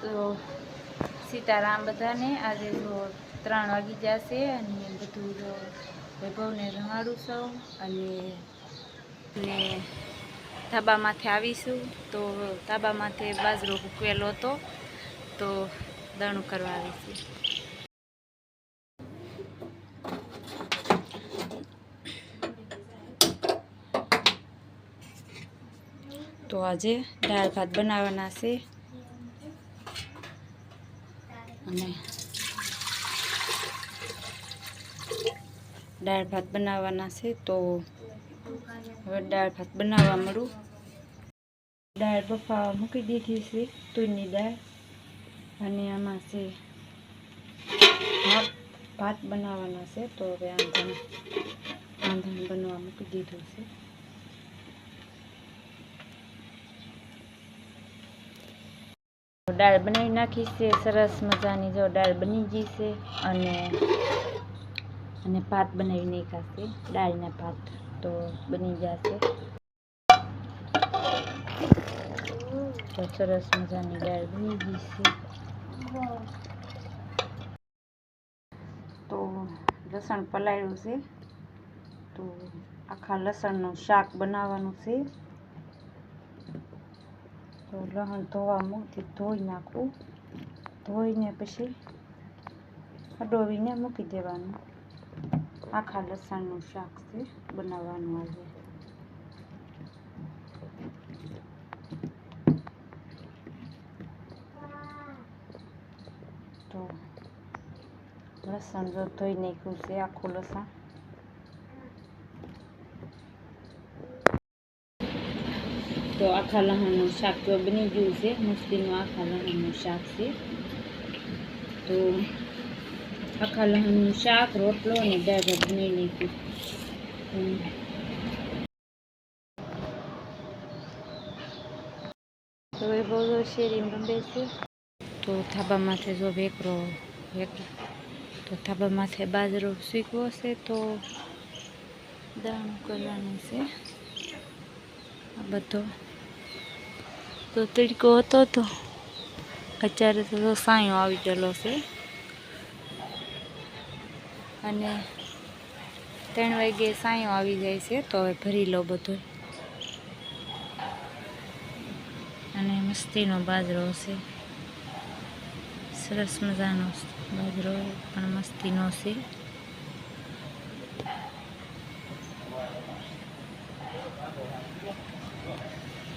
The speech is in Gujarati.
તો સીતારામ બધાને આજે જો ત્રણ વાગી જશે અને બધું જો વૈભવને રમાડું સૌ અને ને ધાબામાંથી આવીશું. તો ધાબામાંથી બાજરો ભૂકવેલો હતો, તો દણું કરવા આવીશું. તો આજે દાળ ભાત બનાવવાના છે. અને દાળ ભાત બનાવવાના છે, તો હવે દાળ ભાત બનાવવા મળું. દાળ બફાવા મૂકી દીધી છે તુરની દાળ. અને આમાં છે ભાત ભાત બનાવવાના છે, તો હવે આંધણ આંધણ બનવા મૂકી દીધું છે. દાળ બનાવી નાખી છે સરસ મજાની જો દાળ બની ગઈ છે અને અને ભાત બનાવી નાખાશે, દાળના ભાત તો બની જશે. સરસ મજાની દાળ બની ગઈ છે તો લસણ પલાળ્યું છે. તો આખા લસણનું શાક બનાવવાનું છે. તો લસણ ધોવા મૂકી ધોઈ નાખવું ધોઈને પછી અડોવીને મૂકી દેવાનું આખા લસણનું શાક છે બનાવવાનું આજે તો લસણ જો ધોઈ નાખ્યું છે આખું લસણ તો આખા લસણનું શાક તો બની ગયું છે. મસ્તીનું આખા લસણનું શાક છે. તો આખા લસણનું શાક રોટલો અને દાળ બની લીધું તો એ બહુ શેરી રમે છે. તો થાબા માથે જો વેકરો વેકરો તો થાબા માથે બાજરો શીખવો છે તો દાણું કરવાનું છે. આ બધો તો તડકો હતો તો અત્યારે તો સાંયો આવી ગયેલો છે. અને ત્રણ વાગે સાંયો આવી જાય છે તો હવે ભરી લો બધો. અને મસ્તીનો બાજરો છે. સરસ મજાનો બાજરો પણ મસ્તીનો છે.